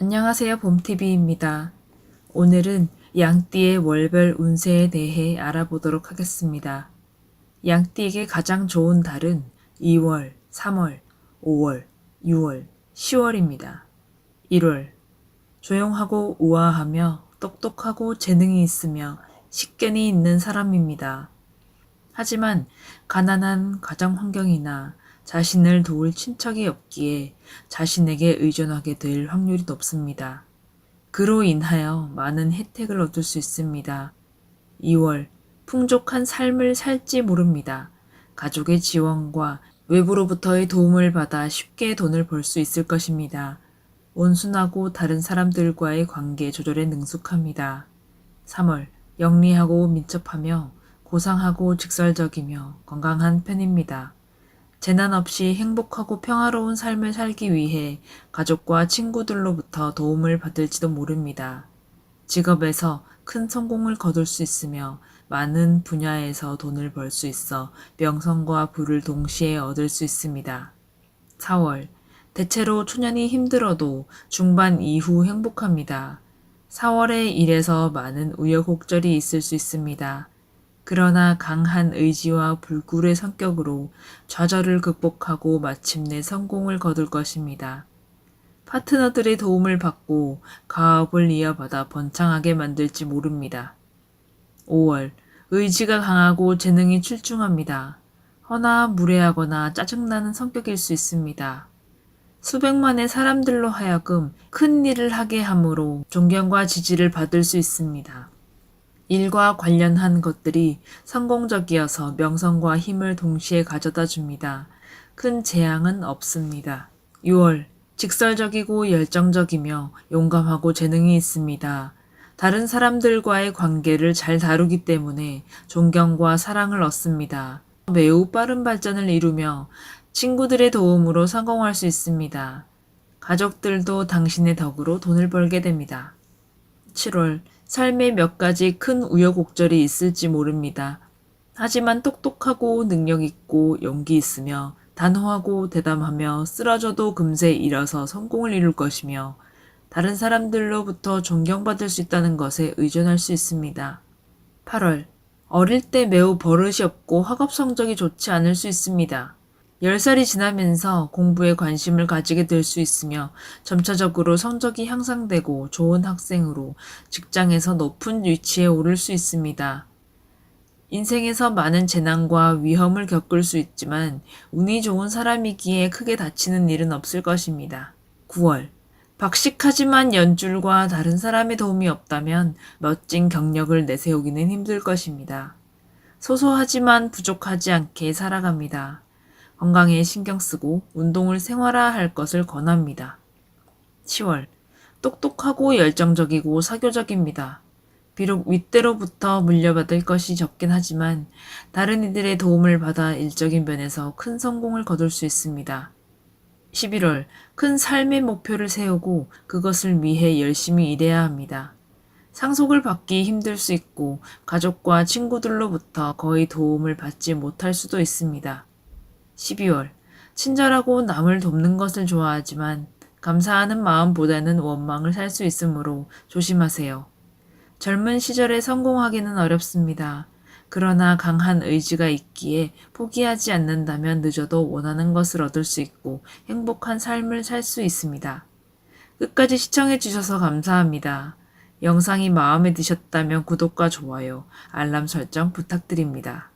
안녕하세요. 봄TV입니다. 오늘은 양띠의 월별 운세에 대해 알아보도록 하겠습니다. 양띠에게 가장 좋은 달은 2월, 3월, 5월, 6월, 10월입니다. 1월. 조용하고 우아하며 똑똑하고 재능이 있으며 식견이 있는 사람입니다. 하지만 가난한 가정 환경이나 자신을 도울 친척이 없기에 자신에게 의존하게 될 확률이 높습니다. 그로 인하여 많은 혜택을 얻을 수 있습니다. 2월 풍족한 삶을 살지 모릅니다. 가족의 지원과 외부로부터의 도움을 받아 쉽게 돈을 벌 수 있을 것입니다. 온순하고 다른 사람들과의 관계 조절에 능숙합니다. 3월 영리하고 민첩하며 고상하고 직설적이며 건강한 편입니다. 재난 없이 행복하고 평화로운 삶을 살기 위해 가족과 친구들로부터 도움을 받을지도 모릅니다. 직업에서 큰 성공을 거둘 수 있으며 많은 분야에서 돈을 벌 수 있어 명성과 부를 동시에 얻을 수 있습니다. 4월 대체로 초년이 힘들어도 중반 이후 행복합니다. 4월의 일에서 많은 우여곡절이 있을 수 있습니다. 그러나 강한 의지와 불굴의 성격으로 좌절을 극복하고 마침내 성공을 거둘 것입니다. 파트너들의 도움을 받고 가업을 이어받아 번창하게 만들지 모릅니다. 5월 의지가 강하고 재능이 출중합니다. 허나 무례하거나 짜증나는 성격일 수 있습니다. 수백만의 사람들로 하여금 큰 일을 하게 함으로 존경과 지지를 받을 수 있습니다. 일과 관련한 것들이 성공적이어서 명성과 힘을 동시에 가져다 줍니다. 큰 재앙은 없습니다. 6월 직설적이고 열정적이며 용감하고 재능이 있습니다. 다른 사람들과의 관계를 잘 다루기 때문에 존경과 사랑을 얻습니다. 매우 빠른 발전을 이루며 친구들의 도움으로 성공할 수 있습니다. 가족들도 당신의 덕으로 돈을 벌게 됩니다. 7월 삶에 몇 가지 큰 우여곡절이 있을지 모릅니다. 하지만 똑똑하고 능력 있고 용기 있으며 단호하고 대담하며 쓰러져도 금세 일어서 성공을 이룰 것이며 다른 사람들로부터 존경받을 수 있다는 것에 의존할 수 있습니다. 8월 어릴 때 매우 버릇이 없고 학업 성적이 좋지 않을 수 있습니다. 10살이 지나면서 공부에 관심을 가지게 될 수 있으며 점차적으로 성적이 향상되고 좋은 학생으로 직장에서 높은 위치에 오를 수 있습니다. 인생에서 많은 재난과 위험을 겪을 수 있지만 운이 좋은 사람이기에 크게 다치는 일은 없을 것입니다. 9월 박식하지만 연줄과 다른 사람의 도움이 없다면 멋진 경력을 내세우기는 힘들 것입니다. 소소하지만 부족하지 않게 살아갑니다. 건강에 신경 쓰고 운동을 생활화할 것을 권합니다. 10월 똑똑하고 열정적이고 사교적입니다. 비록 윗대로부터 물려받을 것이 적긴 하지만 다른 이들의 도움을 받아 일적인 면에서 큰 성공을 거둘 수 있습니다. 11월 큰 삶의 목표를 세우고 그것을 위해 열심히 일해야 합니다. 상속을 받기 힘들 수 있고 가족과 친구들로부터 거의 도움을 받지 못할 수도 있습니다. 12월 친절하고 남을 돕는 것을 좋아하지만 감사하는 마음보다는 원망을 살 수 있으므로 조심하세요. 젊은 시절에 성공하기는 어렵습니다. 그러나 강한 의지가 있기에 포기하지 않는다면 늦어도 원하는 것을 얻을 수 있고 행복한 삶을 살 수 있습니다. 끝까지 시청해 주셔서 감사합니다. 영상이 마음에 드셨다면 구독과 좋아요, 알람 설정 부탁드립니다.